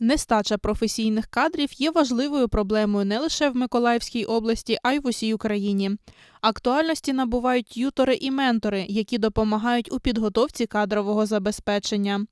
Нестача професійних кадрів є важливою проблемою не лише в Миколаївській області, а й в усій Україні. Актуальності набувають ютори і ментори, які допомагають у підготовці кадрового забезпечення.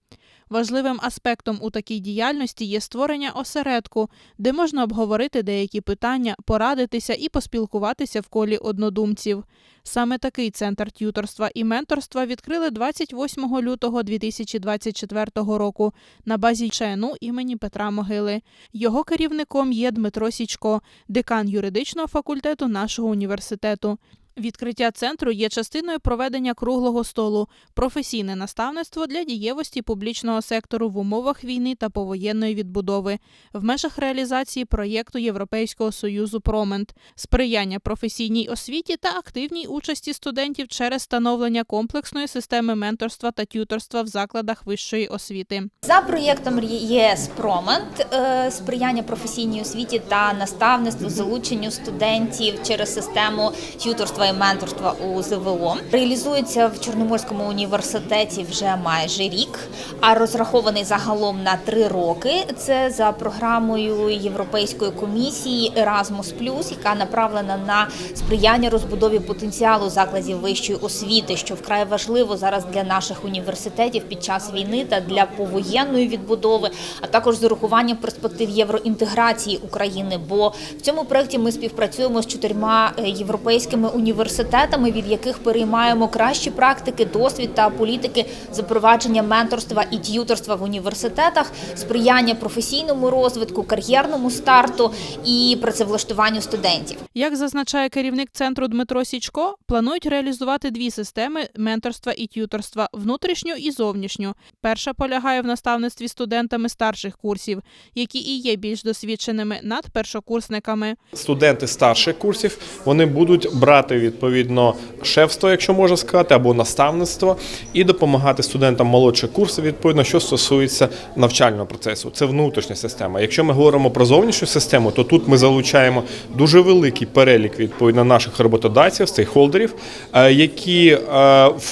Важливим аспектом у такій діяльності є створення осередку, де можна обговорити деякі питання, порадитися і поспілкуватися в колі однодумців. Саме такий центр т'юторства і менторства відкрили 28 лютого 2024 року на базі ЧНУ імені Петра Могили. Його керівником є Дмитро Січко, декан юридичного факультету нашого університету. Відкриття центру є частиною проведення круглого столу професійне наставництво для дієвості публічного сектору в умовах війни та повоєнної відбудови в межах реалізації проєкту Європейського союзу Промент, сприяння професійній освіті та активній участі студентів через становлення комплексної системи менторства та тюторства в закладах вищої освіти. За проєктом ЄС Промент е, сприяння професійній освіті та наставництву залученню студентів через систему тюторства і менторства у ЗВО реалізується в Чорноморському університеті вже майже рік, а розрахований загалом на три роки. Це за програмою Європейської комісії Erasmus+, яка направлена на сприяння розбудові потенціалу закладів вищої освіти, що вкрай важливо зараз для наших університетів під час війни та для повоєнної відбудови, а також з урахуванням перспектив євроінтеграції України. Бо в цьому проєкті ми співпрацюємо з чотирма е, європейськими університетами, від яких переймаємо кращі практики, досвід та політики запровадження менторства і т'юторства в університетах, сприяння професійному розвитку, кар'єрному старту і працевлаштуванню студентів. Як зазначає керівник центру Дмитро Січко, планують реалізувати дві системи менторства і т'юторства внутрішню і зовнішню. Перша полягає в наставництві студентами старших курсів, які і є більш досвідченими над першокурсниками. студенти старших курсів вони будуть брати відповідно шефство, якщо можна сказати, або наставництво, і допомагати студентам молодших курсів, відповідно, що стосується навчального процесу. Це внутрішня система. Якщо ми говоримо про зовнішню систему, то тут ми залучаємо дуже великий перелік відповідно наших роботодавців, стейкхолдерів, е, які е,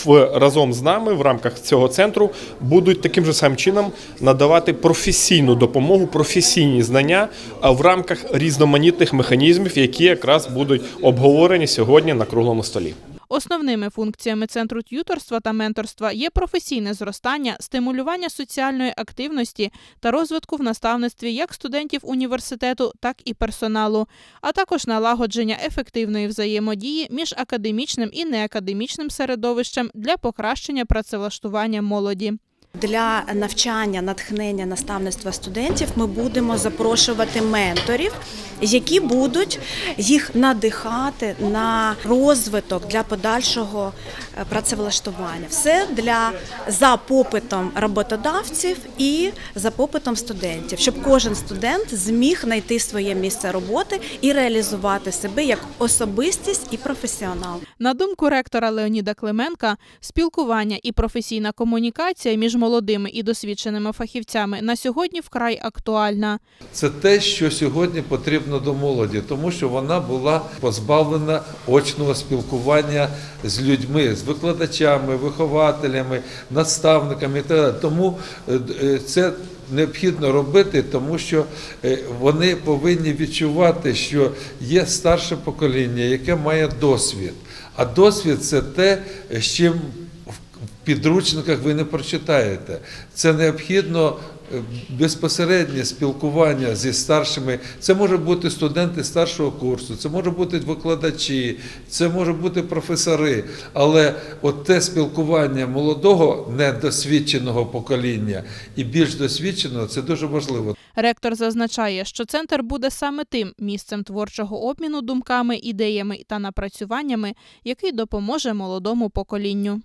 в разом з нами в рамках цього центру будуть таким же самим чином надавати професійну допомогу, професійні знання е, в рамках різноманітних механізмів, які якраз будуть обговорені сьогодні круглому столі. Основними функціями центру т'юторства та менторства є професійне зростання, стимулювання соціальної активності та розвитку в наставництві як студентів університету, так і персоналу, а також налагодження ефективної взаємодії між академічним і неакадемічним середовищем для покращення працевлаштування молоді. Для навчання, натхнення, наставництва студентів ми будемо запрошувати менторів, які будуть їх надихати на розвиток для подальшого е, працевлаштування. Все для за попитом роботодавців і за попитом студентів, щоб кожен студент зміг знайти своє місце роботи і реалізувати себе як особистість і професіонал. На думку ректора Леоніда Клименка, спілкування і професійна комунікація між молодими і досвідченими фахівцями на сьогодні вкрай актуальна. Це те, що сьогодні потрібно до молоді, тому що вона була позбавлена очного спілкування з людьми, з викладачами, вихователями, наставниками. Тому е, е, це необхідно робити, тому що е, вони повинні відчувати, що є старше покоління, яке має досвід. А досвід це те, з чим в підручниках ви не прочитаєте. Це необхідно безпосереднє спілкування зі старшими. Це може бути студенти старшого курсу, це може бути викладачі, це може бути професори. Але от те спілкування молодого недосвідченого покоління і більш досвідченого це дуже важливо. Ректор зазначає, що центр буде саме тим місцем творчого обміну думками, ідеями та напрацюваннями, який допоможе молодому поколінню.